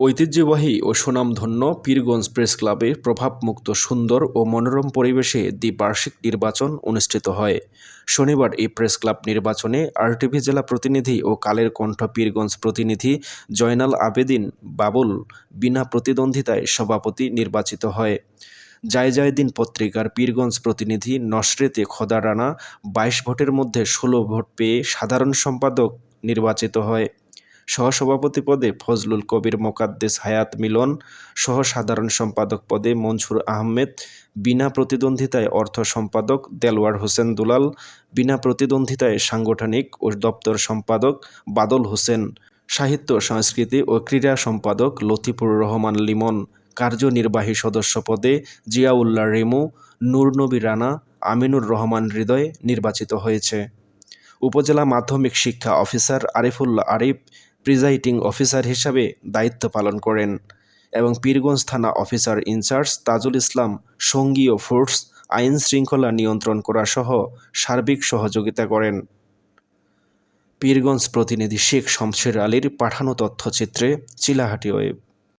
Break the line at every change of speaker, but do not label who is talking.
ঐতিহ্যবাহী ও সুনামধন্য পীরগঞ্জ প্রেস ক্লাবে প্রভাবমুক্ত সুন্দর ও মনোরম পরিবেশে দ্বিবার্ষিক নির্বাচন অনুষ্ঠিত হয়। শনিবার এই প্রেস ক্লাব নির্বাচনে আরটিভি জেলা প্রতিনিধি ও কালের কণ্ঠ পীরগঞ্জ প্রতিনিধি জয়নাল আবেদিন বাবুল বিনা প্রতিদ্বন্দ্বিতায় সভাপতি নির্বাচিত হয়। জায়জায়দিন পত্রিকার পীরগঞ্জ প্রতিনিধি নসরেতে খোদা রানা বাইশ ভোটের মধ্যে ষোলো ভোট পেয়ে সাধারণ সম্পাদক নির্বাচিত হয়। সহসভাপতি পদে ফজলুল কবির মোকাদ্দেস হায়াত মিলন সহ সাধারণ সম্পাদক পদে মনসুর আহমেদ, বিনা প্রতিদ্বন্দ্বিতায় অর্থ সম্পাদক দেলওয়ার হোসেন দুলাল, বিনা প্রতিদ্বন্দ্বিতায় সাংগঠনিক ও দপ্তর সম্পাদক বাদল হোসেন, সাহিত্য, সংস্কৃতি ও ক্রীড়া সম্পাদক লতিফুর রহমান লিমন, কার্যনির্বাহী সদস্য পদে জিয়াউল্লাহ রেমু নূরনবী রানা, আমিনুর রহমান হৃদয় নির্বাচিত হয়েছে। উপজেলা মাধ্যমিক শিক্ষা officer Arifullah Arif presiding officer হিসাবে দায়িত্ব পালন করেন এবং পীরগঞ্জ থানা অফিসার ইনচার্জ তাজুল ইসলাম সঙ্গীয় ফোর্স আইন শৃঙ্খলা নিয়ন্ত্রণ করা সহ সার্বিক সহযোগিতা করেন। পীরগঞ্জ প্রতিনিধি শেখ শমশের আলীর পাঠানো তথ্যচিত্রে চিলাহাটি ওয়েব।